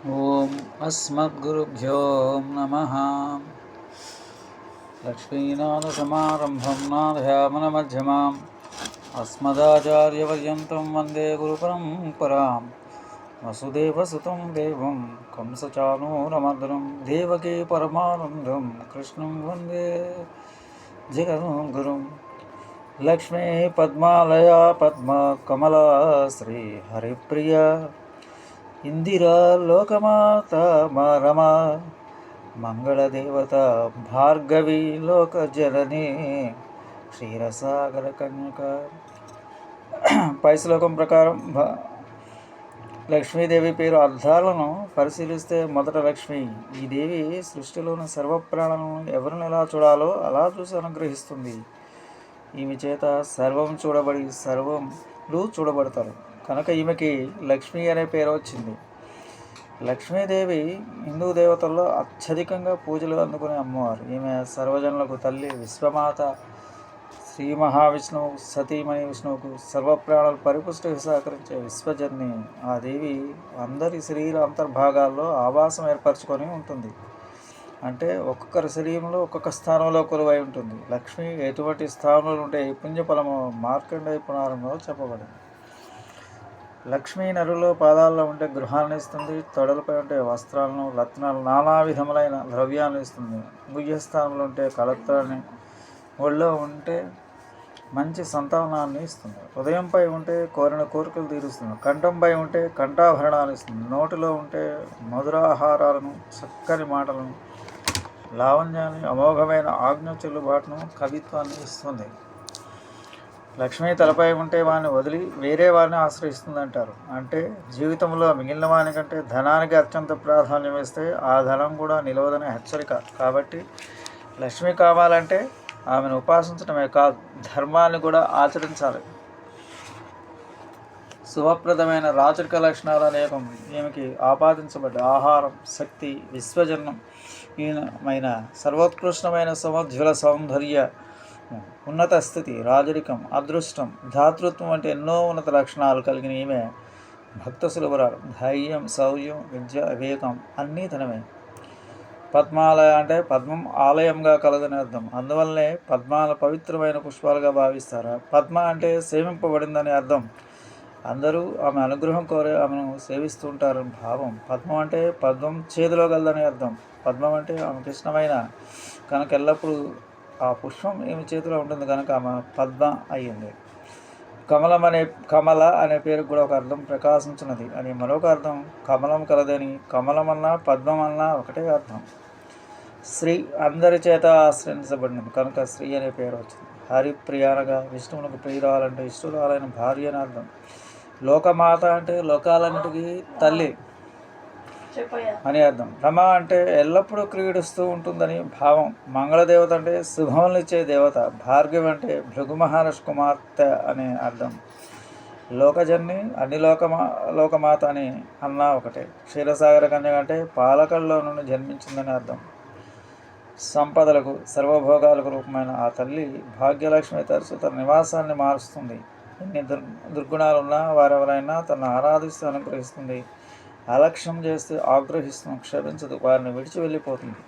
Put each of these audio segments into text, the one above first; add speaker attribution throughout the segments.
Speaker 1: ॐ अस्मद्गुरुभ्यो नमः। लक्ष्मीनाथसमारम्भं नाथयामनमध्यमाम् अस्मदाचार्यपर्यन्तं वंदे गुरुपरम्परां वसुदेवसुतं देवं कंसचानूरमर्दनं देवकी परमानन्दं कृष्णं वंदे जगद्गुरुं लक्ष्मी पद्मालया पद्मकमला श्रीहरिप्रिया ఇందిరా లోకమాత మా రమ మంగళదేవత భార్గవి లోక జనని క్షీరసాగర కన్యక. పై శ్లోకం ప్రకారం భ లక్ష్మీదేవి పేరు అర్థాలను పరిశీలిస్తే మొదట లక్ష్మి ఈ దేవి సృష్టిలోని సర్వప్రాణులను ఎవరిని ఎలా చూడాలో అలా చూసి అనుగ్రహిస్తుంది. ఈమె చేత సర్వం చూడబడి సర్వంలు చూడబడతారు. కనుక ఈమెకి లక్ష్మి అనే పేరు వచ్చింది. లక్ష్మీదేవి హిందూ దేవతల్లో అత్యధికంగా పూజలు అందుకునే అమ్మవారు. ఈమె సర్వజనులకు తల్లి విశ్వమాత శ్రీ మహావిష్ణువు సతీమణి విష్ణువుకు సర్వప్రాణాలు పరిపుష్టికి సహకరించే విశ్వజన్ని ఆ దేవి అందరి శరీర అంతర్భాగాల్లో ఆవాసం ఏర్పరచుకొని ఉంటుంది. అంటే ఒక్కొక్కరి శరీరంలో ఒక్కొక్క స్థానంలో కొలువై ఉంటుంది. లక్ష్మి ఎటువంటి స్థానంలో ఉంటే పుణ్యఫలము మార్కండేయ పురాణంలో చెప్పబడింది. లక్ష్మీ నరులో పాదాల్లో ఉంటే గృహాలను ఇస్తుంది తొడలపై ఉంటే వస్త్రాలను రత్నాలు నానా విధములైన ద్రవ్యాలను ఇస్తుంది. గుహ్యస్థానంలో ఉంటే కలత్రాన్ని ఒళ్ళో ఉంటే మంచి సంతానాన్ని ఇస్తుంది. ఉదయంపై ఉంటే కోరిన కోరికలు తీరుస్తుంది. కంఠంపై ఉంటే కంఠాభరణాలు ఇస్తుంది. నోటిలో ఉంటే మధురాహారాలను చక్కని మాటలను లావణ్యాన్ని అమోఘమైన ఆజ్ఞ చెల్లుబాటును కవిత్వాన్ని ఇస్తుంది. లక్ష్మి తలపై ఉంటే వాడిని వదిలి వేరే వారిని ఆశ్రయిస్తుందంటారు. అంటే జీవితంలో మిగిలిన వానికంటే ధనానికి అత్యంత ప్రాధాన్యం ఇస్తే ఆ ధనం కూడా నిలవదనే హెచ్చరిక. కాబట్టి లక్ష్మి కావాలంటే ఆమెను ఉపాసించడమే కాదు ధర్మాన్ని కూడా ఆచరించాలి. శుభప్రదమైన రాచరిక లక్షణాలు అనేకం ఈమెకి ఆపాదించబడ్డ ఆహారం శక్తి విశ్వజన్నం ఈయనమైన సర్వోత్కృష్టమైన సమధ్యుల సౌందర్య ఉన్నత స్థితి రాజరికం అదృష్టం ధాతృత్వం వంటి ఎన్నో ఉన్నత లక్షణాలు కలిగిన ఈమె భక్త సులభరాలు. ధైర్యం శౌర్యం విద్య వివేకం అన్నీ తనమే పద్మాలయ అంటే పద్మం ఆలయంగా కలదని అర్థం. అందువల్లనే పద్మాల పవిత్రమైన పుష్పాలుగా భావిస్తారు? పద్మ అంటే సేవింపబడిందని అర్థం. అందరూ ఆమె అనుగ్రహం కోరే ఆమెను సేవిస్తుంటారని భావం. పద్మం అంటే పద్మం చేతిలో కలదని అర్థం. పద్మం అంటే ఆమె కృష్ణమైన కనుక ఎల్లప్పుడూ ఆ పుష్పం ఈమె చేతిలో ఉంటుంది కనుక ఆమె పద్మ అయ్యింది. కమలం అనే కమల అనే పేరు కూడా ఒక అర్థం ప్రకాశించినది. అని మరొక అర్థం కమలం కలదని కమలం అన్నా పద్మం అన్నా ఒకటే అర్థం. శ్రీ అందరి చేత ఆశ్రయించబడినది కనుక శ్రీ అనే పేరు వచ్చింది. హరిప్రియానగా విష్ణువునికి ప్రియురాలంటే ఇష్టరాలైన భార్య అని అర్థం. లోకమాత అంటే లోకాలన్నిటికీ తల్లి. అని అర్థం. రమ అంటే ఎల్లప్పుడూ క్రీడిస్తూ ఉంటుందని భావం. మంగళదేవత అంటే శుభములిచ్చే దేవత. భార్గవి అంటే భృగు మహారాజ్ కుమార్తె అనే అర్థం. లోకజన్ని అన్ని లోకమా లోకమాత అని అన్నా ఒకటే. క్షీరసాగర కన్య అంటే పాలకల్లో నుండి జన్మించిందని అర్థం. సంపదలకు సర్వభోగాలకు రూపమైన ఆ తల్లి భాగ్యలక్ష్మి తరచు తన నివాసాన్ని మారుస్తుంది. ఎన్ని దుర్ దుర్గుణాలున్నా వారెవరైనా తను ఆరాధిస్తూ అనుగ్రహిస్తుంది. అలక్ష్యం చేస్తే ఆగ్రహిస్తూ క్షమించదు వారిని విడిచి వెళ్ళిపోతుంది.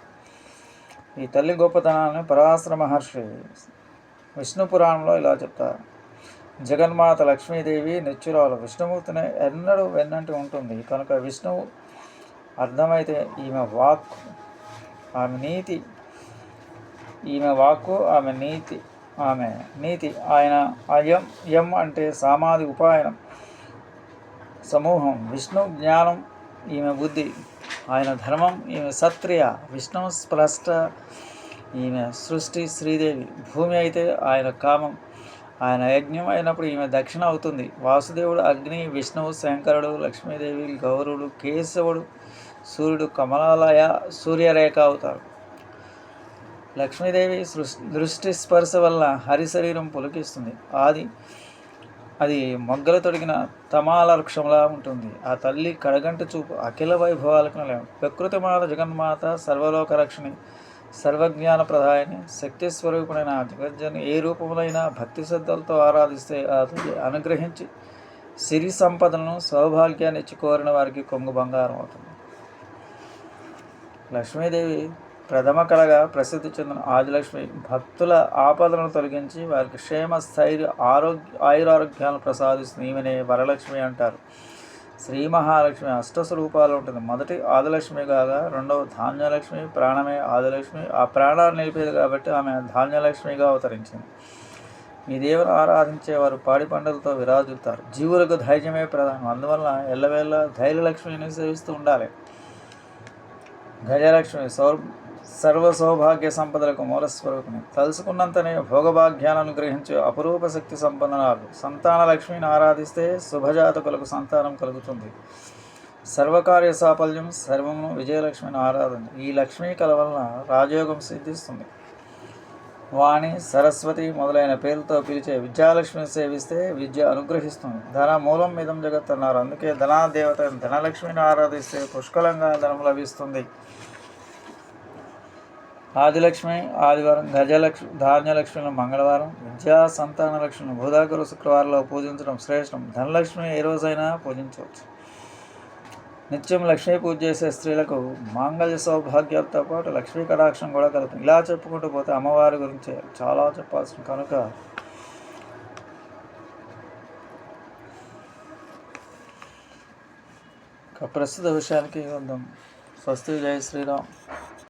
Speaker 1: ఈ తల్లి గొప్పతనాన్ని పరాశర మహర్షి విష్ణు పురాణంలో ఇలా చెప్తారు. జగన్మాత లక్ష్మీదేవి నిత్యురాలు విష్ణుమూర్తిని ఎన్నడూ వెన్నంటి ఉంటుంది. కనుక విష్ణువు అర్థమైతే ఈమె వాక్ ఆమె నీతి ఈమె వాక్కు ఆమె నీతి ఆమె నీతి ఆయన అయం ఎం అంటే సామాధి ఉపాయనం సమూహం విష్ణు జ్ఞానం ఈమె బుద్ధి ఆయన ధర్మం ఈమె సత్రియ విష్ణు స్పష్ట ఈమె సృష్టి శ్రీదేవి. భూమి అయితే ఆయన కామం. ఆయన యజ్ఞం అయినప్పుడు ఈమె దక్షిణ అవుతుంది. వాసుదేవుడు అగ్ని విష్ణువు శంకరుడు లక్ష్మీదేవి గౌరుడు కేశవుడు సూర్యుడు కమలాలయ సూర్యరేఖ అవుతారు. లక్ష్మీదేవి దృష్టి స్పర్శ వల్ల హరి శరీరం పులకిస్తుంది. ఆది అది మొగ్గలు తొడిగిన తమాల వృక్షంలా ఉంటుంది. ఆ తల్లి కడగంట చూపు అఖిల వైభవాలకు నిలయం. ప్రకృతిమాత జగన్మాత సర్వలోక రక్షణి సర్వజ్ఞాన ప్రధాయని శక్తి స్వరూపుడైన జగజ్జని ఏ రూపములైనా భక్తి శ్రద్ధలతో ఆరాధిస్తే ఆ తల్లి అనుగ్రహించి సిరి సంపదలను సౌభాగ్యాన్ని ఇచ్చి కోరిన వారికి కొంగు బంగారం అవుతుంది. లక్ష్మీదేవి ప్రథమ కళగా ప్రసిద్ధి చెందిన ఆదిలక్ష్మి భక్తుల ఆపదలను తొలగించి వారికి క్షేమ స్థైర్య ఆరోగ్య ఆయురారోగ్యాలను ప్రసాదిస్తుంది ఈమెనే వరలక్ష్మి అంటారు. శ్రీ మహాలక్ష్మి అష్టస్వరూపాలు ఉంటుంది. మొదటి ఆదిలక్ష్మి కాగా రెండవ ధాన్యలక్ష్మి ప్రాణమే ఆదిలక్ష్మి. ఆ ప్రాణాన్ని నిలిపేది కాబట్టి ఆమె ధాన్యలక్ష్మిగా అవతరించింది. మీ దేవుని ఆరాధించే వారు పాడి పంటలతో విరాజుతారు జీవులకు ధైర్యమే ప్రధానం. అందువల్ల ఎల్లవేళ ధైర్యలక్ష్మిని సేవిస్తూ ఉండాలి. గజలక్ష్మి సౌర్ సర్వ సౌభాగ్య సంపదలకు మూలస్వరూపిణి తలుసుకున్నంతనే భోగభాగ్యాలను గ్రహించే అపురూప శక్తి సంపన్నరాలు సంతాన లక్ష్మిని ఆరాధిస్తే శుభజాతకులకు సంతానం కలుగుతుంది. సర్వకార్య సాఫల్యం సర్వము విజయలక్ష్మిని ఆరాధన. ఈ లక్ష్మీ కల వలన రాజయోగం సిద్ధిస్తుంది. వాణి సరస్వతి మొదలైన పేర్లతో పిలిచే విద్యాలక్ష్మిని సేవిస్తే విద్య అనుగ్రహిస్తుంది. ధన మూలం మిదం జగత్ అన్నారు అందుకే ధనాదేవత ధనలక్ష్మిని ఆరాధిస్తే పుష్కలంగా ధనం లభిస్తుంది. ఆదిలక్ష్మి ఆదివారం గజలక్ష్మి ధాన్యలక్ష్మిని మంగళవారం విద్యా సంతాన లక్ష్మిని బుధాగురు శుక్రవారంలో పూజించడం శ్రేష్టం. ధనలక్ష్మి ఏ రోజైనా పూజించవచ్చు. నిత్యం లక్ష్మీ పూజ చేసే స్త్రీలకు మాంగళ్య సౌభాగ్యాలతో పాటు లక్ష్మీ కటాక్షం కూడా కలుగుతుంది. ఇలా చెప్పుకుంటూ పోతే అమ్మవారి గురించి చాలా చెప్పాల్సిన కనుక ప్రస్తుత విషయానికి వద్దాం స్వస్తి జయ శ్రీరామ్.